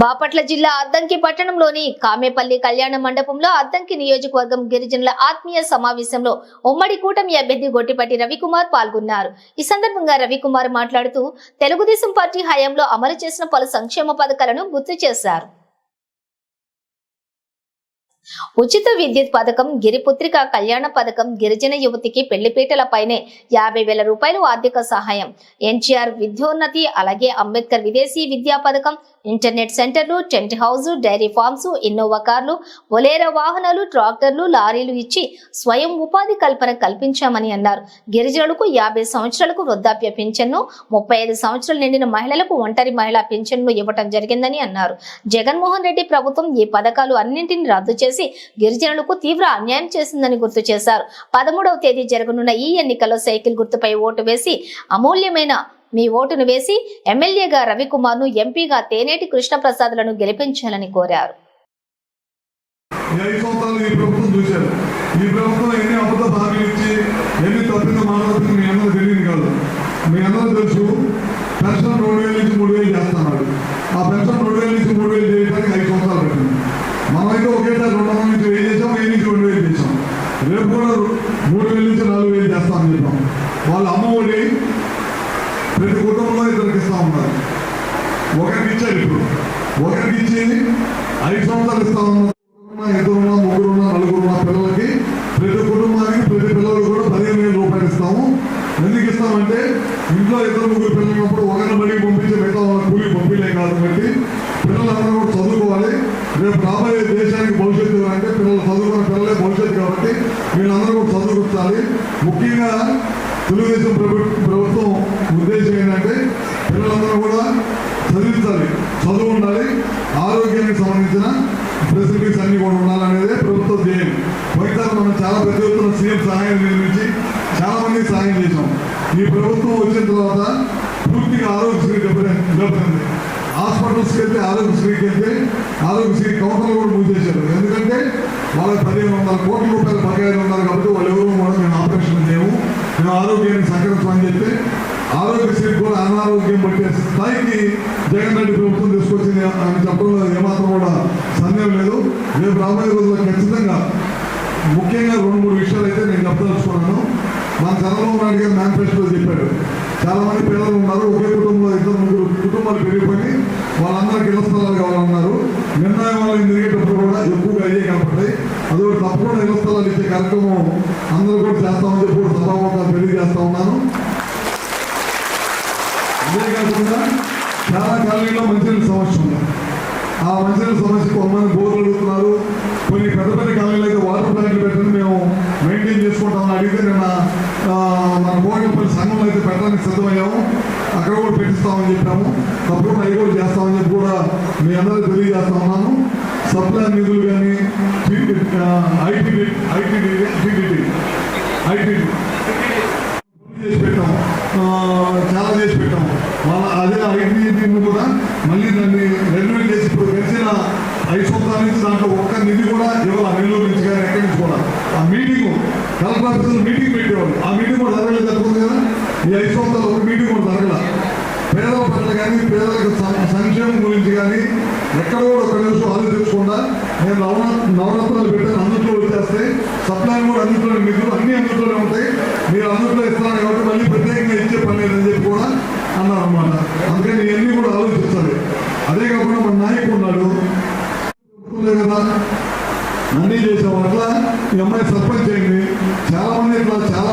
బాపట్ల జిల్లా అద్దంకి పట్టణంలోని కామేపల్లి కళ్యాణ మండపంలో అద్దంకి నియోజకవర్గం గిరిజనుల ఆత్మీయ సమావేశంలో ఉమ్మడి కూటమి అభ్యర్థి గొట్టిపట్టి రవికుమార్ పాల్గొన్నారు. ఈ సందర్భంగా రవికుమార్ మాట్లాడుతూ తెలుగుదేశం పార్టీ హయాంలో అమలు చేసిన పలు సంక్షేమ పథకాలను గుర్తు చేశారు. ఉచిత విద్యుత్ పథకం గిరిపుత్రిక కళ్యాణ పథకం గిరిజన యువతికి పెళ్ళిపీటలపైనే యాభై వేల రూపాయలు ఆర్థిక సహాయం. ఎన్టీఆర్ విద్యోన్నతి అలాగే అంబేద్కర్ విదేశీ విద్యా పథకం ఇంటర్నెట్ సెంటర్లు tent house dairy farms Innova కార్లు ఒలేరా వాహనాలు ట్రాక్టర్లు లారీలు ఇచ్చి స్వయం ఉపాధి కల్పన కల్పించామని అన్నారు. గిరిజనులకు యాభై సంవత్సరాలకు వృద్ధాప్య పింఛన్ను ముప్పై ఐదు సంవత్సరాలు నిండిన మహిళలకు ఒంటరి మహిళా పింఛన్ను ఇవ్వటం జరిగిందని అన్నారు. జగన్మోహన్ రెడ్డి ప్రభుత్వం ఈ పథకాలు అన్నింటినీ రద్దు చేసి గిరిజనులకు తీవ్ర అన్యాయం చేసిందని గుర్తు చేశారు. పదమూడవ తేదీ జరగనున్న ఈ ఎన్నికల్లో సైకిల్ గుర్తుపై ఓటు వేసి అమూల్యమైన మీ ఓటును వేసి ఎమ్మెల్యేగా రవికుమార్ను ఎంపీగా తేనేటి కృష్ణప్రసాద్లను గెలిపించాలని కోరారు. ఈ ప్రభుత్వం ఎన్ని అబద్ధ హామీలు ఇచ్చి ఎన్ని మీ అందరూ తెలియదు కాదు. మీ అందరూ తెలుసు పెన్షన్ రెండు వేల నుంచి మూడు వేలు చేస్తున్నారు ఆ పెన్షన్ రెండు వేల నుంచి మూడు వేలు చేయడానికి ఐదు సంవత్సరాలు పట్టింది మనమైతే రెండు వందల నుంచి వెయ్యి చేసాం? వెయ్యి నుంచి రెండు వేలు చేసాం రేపు కూడా మూడు వేల నుంచి నాలుగు వేలు చేస్తామని చెప్పాం. వాళ్ళ అమ్మ ఒడి ప్రతి కుటుంబంలో ఇద్దరికి ఇస్తా ఉన్నారు. ఒకరికి ఇచ్చారు ఇప్పుడు. ఒకరికి ఇచ్చి ఐదు సంవత్సరాలు ఇస్తా ఉన్నారు ఇద్దరున్నా ముగ్గురున్నా నలుగురున్నా పిల్లలకి ప్రతి కుటుంబానికి ప్రతి పిల్లలు కూడా పదిహేను వేల రూపాయలు ఇస్తాము ఎందుకు ఇస్తామంటే ఇంట్లో ఇద్దరు ముగ్గురు పిల్లలు ఉన్నప్పుడు ఒకరిని బడికి పంపించి మిగతా వాళ్ళ కూలి పంపించలే కాదు కాబట్టి పిల్లలందరూ కూడా చదువుకోవాలి రేపు రాబోయే దేశానికి భవిష్యత్తు అంటే పిల్లలు చదువుకున్న పిల్లలే కాబట్టి వీళ్ళందరూ కూడా చదువుకుంటాలి ముఖ్యంగా తెలుగుదేశం ప్రభుత్వం ఉద్దేశం ఏంటంటే పిల్లలందరూ కూడా చదివించాలి. చదువు ఉండాలి. ఆరోగ్యానికి సంబంధించిన ఫెసిలిటీస్ అన్ని కూడా ఉండాలనేదే ప్రభుత్వ ధ్యేయం. ఫలితాలు మనం చాలా పెద్ద ఎత్తున సీఎం సహాయం నిర్మించి చాలా మందికి సహాయం చేసాం ఈ ప్రభుత్వం వచ్చిన తర్వాత పూర్తిగా ఆరోగ్యశ్రీ దెబ్బతింది హాస్పిటల్స్కి వెళ్తే ఆరోగ్యశ్రీకి వెళ్తే ఆరోగ్యశ్రీ కౌంటర్లు కూడా మూసేశారు ఎందుకంటే వాళ్ళకి పదిహేను వందల కోట్ల రూపాయలు బకాయిలు ఉన్నారు కాబట్టి వాళ్ళు ఎవరు కూడా మేము ఆపరేషన్ చేయము. మేము ఆరోగ్యాన్ని సంకరించమని చెప్తే ఆరోగ్యశ్రీ కూడా అనారోగ్యం పట్టే స్థాయికి జగన్ రెడ్డి ప్రభుత్వం తీసుకొచ్చింది. అని చెప్పడంలో ఏమాత్రం కూడా సందేహం లేదు. రేపు రాబోయే రోజుల్లో ఖచ్చితంగా ముఖ్యంగా రెండు మూడు విషయాలు అయితే నేను చెప్పదలుచుకున్నాను మన చంద్రబాబు నాయుడు గారు మేనిఫెస్టోలో చెప్పాడు. చాలామంది పిల్లలు ఉన్నారు ఒకే కుటుంబంలో ఇద్దరు ముగ్గురు పెరిగిపోయి వాళ్ళందరికీ ఇళ్ళ స్థలాలు కావాలన్నారు. నిర్ణయం వల్ల తిరిగేటప్పుడు కూడా ఎక్కువగా అయ్యే కనపడతాయి. అదొకటి తప్పకుండా ఇళ్ళ స్థలాలు ఇచ్చే కార్యక్రమం అందరూ కూడా చేస్తామని చెప్పి కూడా సభాముఖంగా తెలియజేస్తా ఉన్నాను. అంతేకాకుండా చాలా కాలనీలో మంచినీళ్ళ సమస్య ఉంది. ఆ మంచినీళ్ళ సమస్యకు కొంతమంది బోర్లు అడుగుతున్నారు. కొన్ని పెద్ద పెద్ద కాలనీలు అయితే వాటర్ ప్లాంట్లు పెట్టండి మేము మెయింటైన్ చేసుకుంటామని అడిగితే నిన్న మన భోగపల్లి సంఘంలో అయితే పెట్టడానికి సిద్ధమయ్యాము. అక్కడ కూడా పెట్టిస్తామని చెప్పాము. తప్పకుండా అవి కూడా చేస్తామని చెప్పి కూడా మీ అందరికీ తెలియజేస్తా ఉన్నాను. సప్లై నిధులు కానీ ఐటీ ఐటీ ఐటీ చేసి పెట్టాము. చాలా చేసి పెట్టాము. వాళ్ళ అదే ఐటీని కూడా మళ్ళీ దాన్ని రెన్యువల్ చేసి ఇప్పుడు గడిచిన ఐదు సంవత్సరాల నుంచి దాంట్లో ఒక్క నిధి కూడా ఇవ్వాలి నెల్లూరు నుంచి కానీ ఎక్కడి నుంచి కూడా. ఆ మీటింగ్ కలెక్టర్ ఆఫీసులో మీటింగ్ పెట్టేవాళ్ళు. ఆ మీటింగ్ కూడా జరగలేదు అనుకుంది కదా. ఈ ఐదు సంవత్సరాలు ఒక మీటింగ్ కూడా పేద పట్ల కానీ పేదలకు సంక్షేమం గురించి కానీ ఎక్కడ కూడా ఒక నిమిషం ఆలోచించకుండా నేను నవర నవరత్నాలు పెట్టాను అందులో వచ్చేస్తే సప్లై కూడా అందులో నిధులు అన్ని అందులోనే ఉంటాయి. మీరు అందులో ఇస్తున్నారు కాబట్టి మళ్ళీ ప్రత్యేకంగా ఇచ్చే పని లేదని చెప్పి కూడా అన్నారు అనమాట అందుకని ఇవన్నీ కూడా ఆలోచిస్తారు అదే కాకుండా మన నాయకుడు ఉన్నాడు. కదా అన్నీ చేసాం అట్లా ఈ అమ్మాయి సర్పంచ్ అయింది. చాలా మంది ఇట్లా చాలా